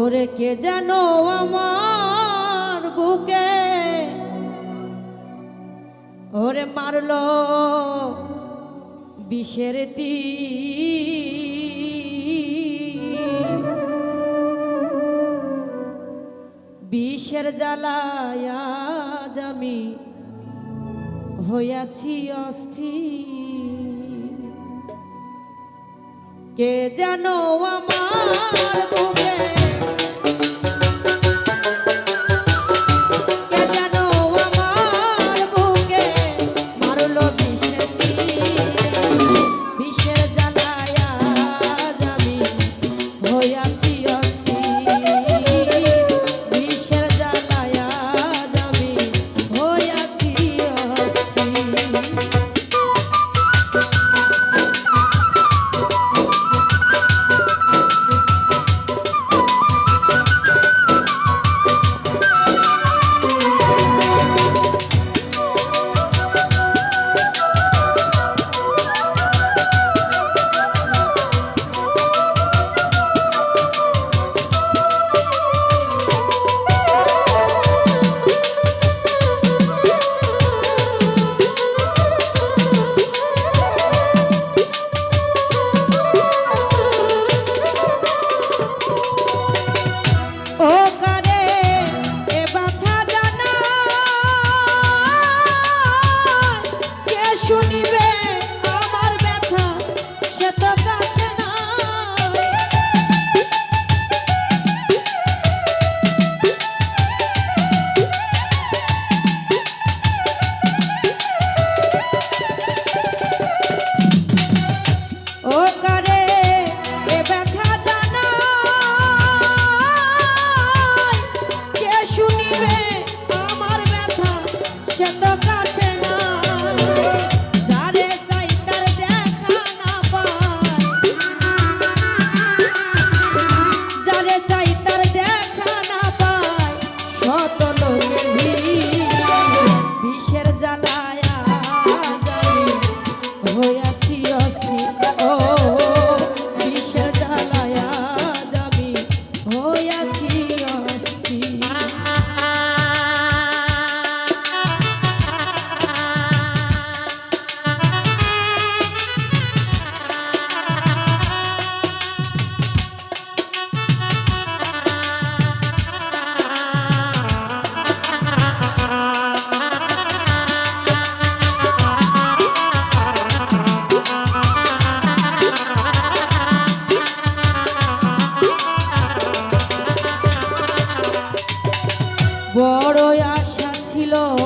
ওরে কে যেন আমার বুকে? ওরে মারলো বিষের তীর। বিষের জ্বালায় আমি হইয়াছি অস্থির। কে জানো আমার yeah, yeah. lo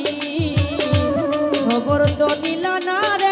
খবর তো নিল না রে